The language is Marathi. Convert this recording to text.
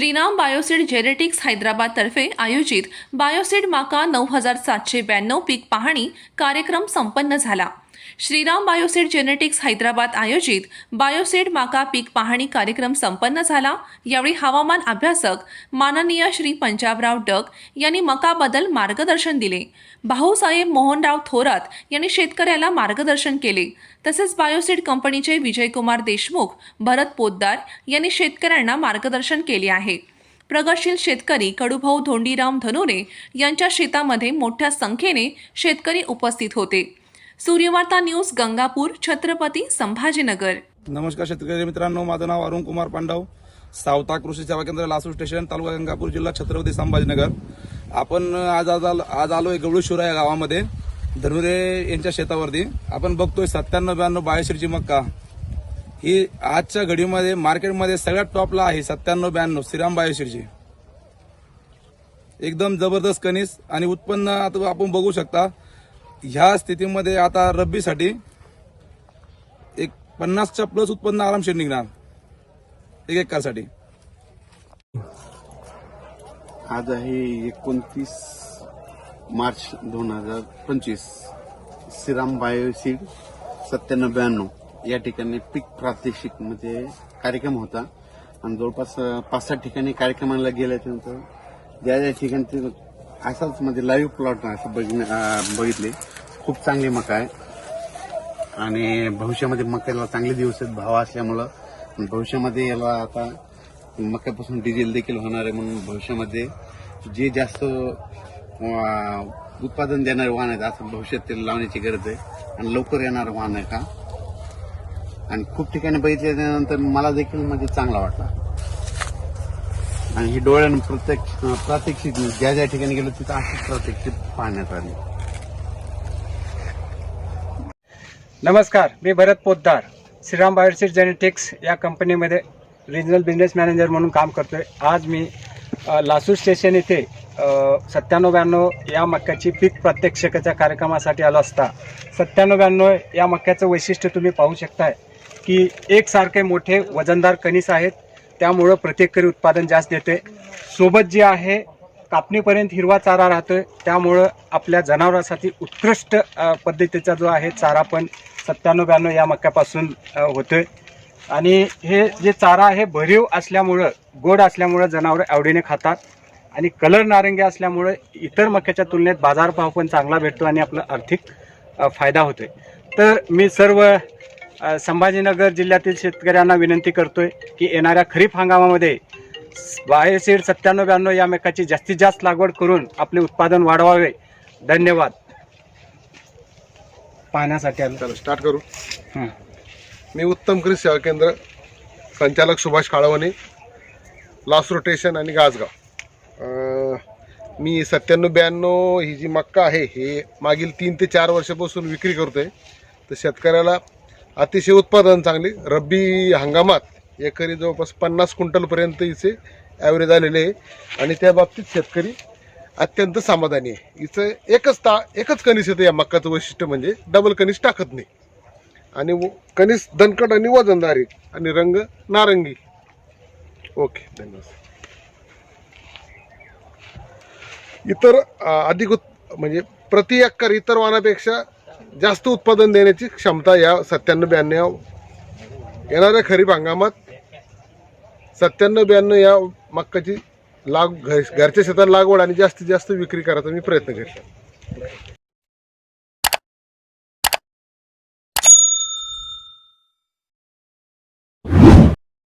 श्रीराम बायोसीड जेनेटिक्स हैदराबादतर्फे आयोजित बायोसीड माका नऊ हजार सातशे ब्याण्णव पीक पाहणी कार्यक्रम संपन्न झाला. श्रीराम बायोसेट जेनेटिक्स हैदराबाद आयोजित बायोसेट माका पीक पाहणी कार्यक्रम संपन्न झाला. यावेळी हवामान अभ्यासक माननीय श्री पंजाबराव डग यांनी मकाबद्दल मार्गदर्शन दिले. भाऊसाहेब मोहनराव थोरात यांनी शेतकऱ्याला मार्गदर्शन केले. तसेच बायोसेट कंपनीचे विजयकुमार देशमुख भरत पोद्दार यांनी शेतकऱ्यांना मार्गदर्शन केले आहे. प्रगतशील शेतकरी कडूभाऊ धोंडीराम धनुरे यांच्या शेतामध्ये मोठ्या संख्येने शेतकरी उपस्थित होते. सूर्यवार्ता न्यूज गंगापूर छत्रपती संभाजीनगर. नमस्कार शेतकरी मित्रांनो माझं नाव अरुण कुमार पांडव. सावता कृषी सेवा केंद्र लासूर स्टेशन तालुका गंगापूर जिल्हा छत्रपती संभाजीनगर. आपण आज आज आलो- आज आलोय गवळेश्वरा या गावामध्ये. धनुरे यांच्या शेतावरती. आपण बघतोय सत्त्याण्णव ब्याण्णव बायशीरची मक्का. ही आजच्या घडीमध्ये मार्केटमध्ये सगळ्यात टॉपला आहे सत्त्याण्णव ब्याण्णव श्रीराम बायोशीरची एकदम जबरदस्त कणीस आणि उत्पन्न आता आपण बघू शकता. ह्या स्थितीमध्ये आता रब्बीसाठी एक पन्नासच्या प्लस उत्पन्न आरामशीर निघणार. एक एकरसाठी. आज आहे एकोणतीस मार्च दोन हजार पंचवीस. श्रीराम बायोसीड सत्त्याण्णव ब्याण्णव. या ठिकाणी पीक प्रादेशिक म्हणजे कार्यक्रम होता. आणि जवळपास पाच सात ठिकाणी कार्यक्रमाला गेल्याच्यानंतर ज्या ज्या ठिकाणी असाच म्हणजे लाईव्ह प्लॉट असं बघितले बघितले. खूप चांगली मका आहे. आणि भविष्यामध्ये मक्याला चांगले दिवस आहेत भाव असल्यामुळं. भविष्यामध्ये याला आता मक्यापासून डिझेल देखील होणार आहे म्हणून भविष्यामध्ये जे जास्त उत्पादन देणारे वाहन आहेत असं भविष्यात ते लावण्याची गरज आहे. आणि लवकर येणारं वाहन आहे का? आणि खूप ठिकाणी बघितल्यानंतर मला देखील म्हणजे चांगला वाटला. आणि ही डोळ्यानं प्रत्यक्ष प्रात्यक्षिक ज्या ज्या ठिकाणी गेलो तिथं अशीच प्रात्यक्षिक पाहण्यात आली. नमस्कार मी भरत पोद्दार श्रीराम बायोसीड जेनेटिक्स या कंपनीमध्ये रिजनल बिझनेस मॅनेजर म्हणून काम करतो आहे आज मी लासूर स्टेशन येथे सत्त्याण्णव ब्याण्णव या मक्याची पीक प्रात्यक्षिकाच्या कार्यक्रमासाठी आलो असता. सत्त्याण्णव ब्याण्णव या मक्याचं वैशिष्ट्य तुम्ही पाहू शकताय की एकसारखे मोठे वजनदार कणीस आहेत. त्यामुळं प्रत्येक उत्पादन जास्त देते सोबत जे आहे कापणीपर्यंत हिरवा चारा राहतोय. त्यामुळं आपल्या जनावरांसाठी उत्कृष्ट पद्धतीचा जो आहे चारा पण सत्त्याण्णव ब्याण्णव या मक्यापासून होतो होतोय. आणि हे जे चारा आहे भरीव असल्यामुळं गोड असल्यामुळं जनावरं आवडीने खातात. आणि कलर नारंगी असल्यामुळं इतर मक्याच्या तुलनेत बाजारभाव पण चांगला भेटतो आणि आपला आर्थिक फायदा होतोय. तर मी सर्व संभाजीनगर जिल्ह्यातील शेतकऱ्यांना विनंती करतोय की येणाऱ्या खरीप हंगामामध्ये बायोसीड सत्त्याण्णव ब्याण्णव या मेकाची जास्तीत जास्त लागवड करून आपले उत्पादन वाढवावे. धन्यवाद. पाहण्यासाठी आलो. चला स्टार्ट करू. हं. मी उत्तम कृषी सेवा केंद्र संचालक सुभाष काळवणे लासूर स्टेशन आणि गाजगाव. अं, मी सत्त्याण्णव ब्याण्णव ही जी मक्का आहे हे मागील तीन ते चार वर्षापासून विक्री करतोय. तर शेतकऱ्याला अतिशय उत्पादन चांगले. रब्बी हंगामात एकरी जवळपास पन्नास क्विंटलपर्यंत हिचे ॲव्हरेज आलेले आहे. आणि त्या बाबतीत शेतकरी अत्यंत समाधानी आहे. हिचं एकच ता एकच कणीस येतं या मक्काचं वैशिष्ट्य म्हणजे डबल कणीस टाकत नाही. आणि व- कणीस दणकट आणि वजनदारी आणि रंग नारंगी. ओके धन्यवाद. इतर अधिक उत् म्हणजे प्रति एकर इतर वाहनापेक्षा जास्त उत्पादन देण्याची क्षमता या सत्त्याण्णव ब्याण्णव येणाऱ्या खरीप हंगामात सत्त्याण्णव ब्याण्णव या मक्काची लाग घरच्या शेतात लागवड आणि जास्तीत जास्त विक्री करायचा मी प्रयत्न करेन